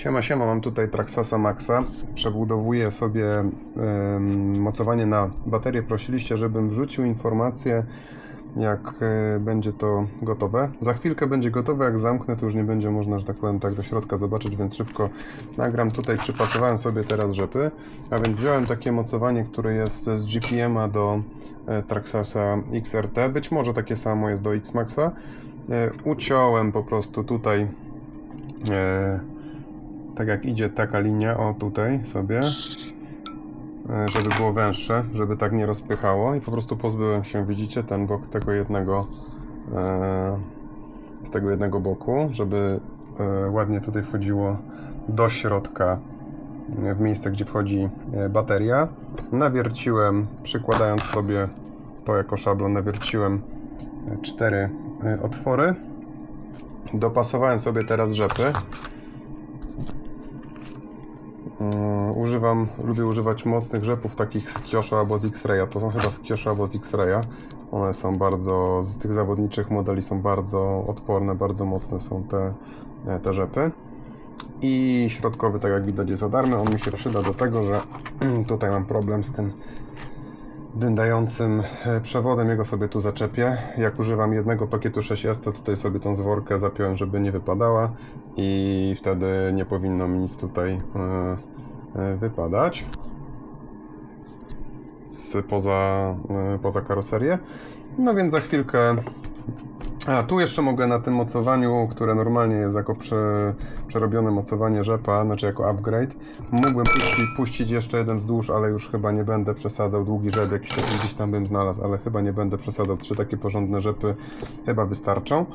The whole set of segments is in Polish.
Siema, siema, mam tutaj Traxasa Maxa. Przebudowuję sobie mocowanie na baterię. Prosiliście, żebym wrzucił informację, jak e, będzie to gotowe. Za chwilkę będzie gotowe, jak zamknę, to już nie będzie można, że tak powiem, tak do środka zobaczyć, więc szybko nagram. Tutaj przypasowałem sobie teraz rzepy, a więc wziąłem takie mocowanie, które jest z GPM-a do e, Traxasa XRT. Być może takie samo jest do Xmaxa. E, Uciąłem po prostu tutaj tak jak idzie taka linia, o tutaj sobie, e, żeby było węższe, żeby tak nie rozpychało i po prostu pozbyłem się, widzicie, ten bok tego jednego, e, z tego jednego boku, żeby e, ładnie tutaj wchodziło do środka w miejsce, gdzie wchodzi bateria. Nawierciłem, przykładając sobie to jako szablon, nawierciłem cztery otwory. Dopasowałem sobie teraz rzepy. Mm, Używam, lubię używać mocnych rzepów takich z Kyosho albo z X-Raya. To są chyba z Kyosho albo z X-Raya. One są bardzo, z tych zawodniczych modeli są bardzo odporne, bardzo mocne są te, te rzepy. I środkowy, tak jak widać, jest odarmy. On mi się przyda do tego, że tutaj mam problem z tym dyndającym e, przewodem. Jego sobie tu zaczepię. Jak używam jednego pakietu 6S, to tutaj sobie tą zworkę zapiąłem, żeby nie wypadała i wtedy nie powinno mi nic tutaj e, e, wypadać z poza, e, poza karoserię. No więc za chwilkę a, tu jeszcze mogę na tym mocowaniu, które normalnie jest jako prze, przerobione mocowanie rzepa, znaczy jako upgrade, mógłbym puścić, puścić jeszcze jeden wzdłuż, ale już chyba nie będę przesadzał. Długi rzep jakiś gdzieś tam bym znalazł, ale chyba nie będę przesadzał. Trzy takie porządne rzepy chyba wystarczą.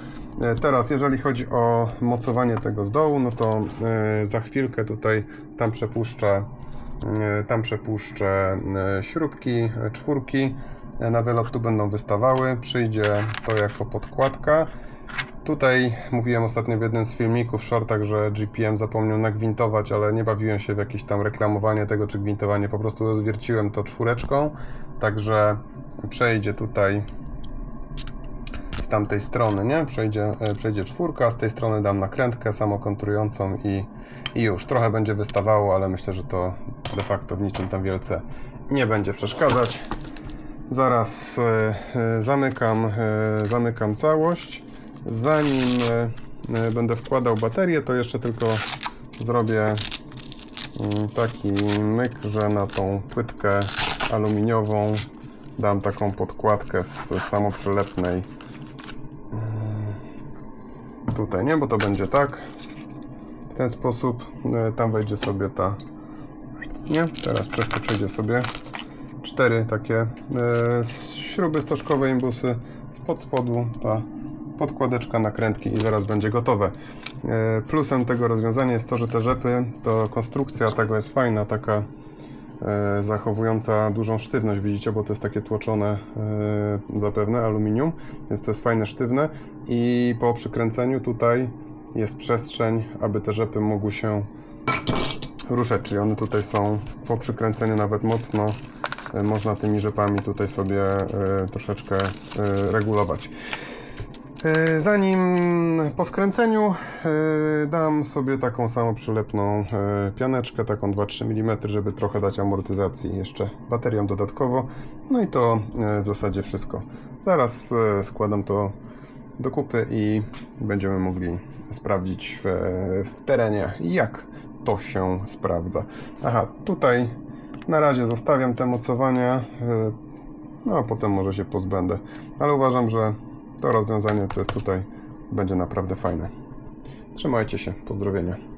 E, Teraz, jeżeli chodzi o mocowanie tego z dołu, no to e, za chwilkę tutaj tam przepuszczę E, Tam przepuszczę śrubki, czwórki. Na wylot tu będą wystawały. Przyjdzie to jako podkładka. Tutaj mówiłem ostatnio w jednym z filmików w shortach, że GPM zapomniał nagwintować, ale nie bawiłem się w jakieś tam reklamowanie tego czy gwintowanie. Po prostu rozwierciłem to czwóreczką. Także przejdzie tutaj z tamtej strony, nie? Przejdzie, e, przejdzie czwórka, z tej strony dam nakrętkę samokontrującą i, i już. Trochę będzie wystawało, ale myślę, że to de facto w niczym tam wielce nie będzie przeszkadzać. Zaraz e, e, zamykam, e, zamykam całość. Zanim będę wkładał baterię, to jeszcze tylko zrobię mm, taki myk, że na tą płytkę aluminiową dam taką podkładkę z samoprzylepnej tutaj, nie? Bo to będzie tak. W ten sposób tam wejdzie sobie ta. Nie? Teraz przejdzie sobie cztery takie e, śruby stożkowe imbusy. Spod spodu ta podkładeczka nakrętki i zaraz będzie gotowe. E, plusem tego rozwiązania jest to, że te rzepy, to konstrukcja tego jest fajna, taka e, zachowująca dużą sztywność, widzicie, bo to jest takie tłoczone e, zapewne aluminium, więc to jest fajne, sztywne i po przykręceniu tutaj jest przestrzeń, aby te rzepy mogły się ruszać, czyli one tutaj są po przykręceniu nawet mocno można tymi rzepami tutaj sobie e, troszeczkę e, regulować. E, Zanim po skręceniu dam sobie taką samą przylepną pianeczkę, taką 2-3 mm, żeby trochę dać amortyzacji jeszcze baterią dodatkowo. No i to w zasadzie wszystko. Zaraz składam to do kupy i będziemy mogli sprawdzić w, w terenie, jak to się sprawdza. Aha, tutaj na razie zostawiam te mocowania, e, no a potem może się pozbędę. Ale uważam, że to rozwiązanie, co jest tutaj, będzie naprawdę fajne. Trzymajcie się, pozdrowienia.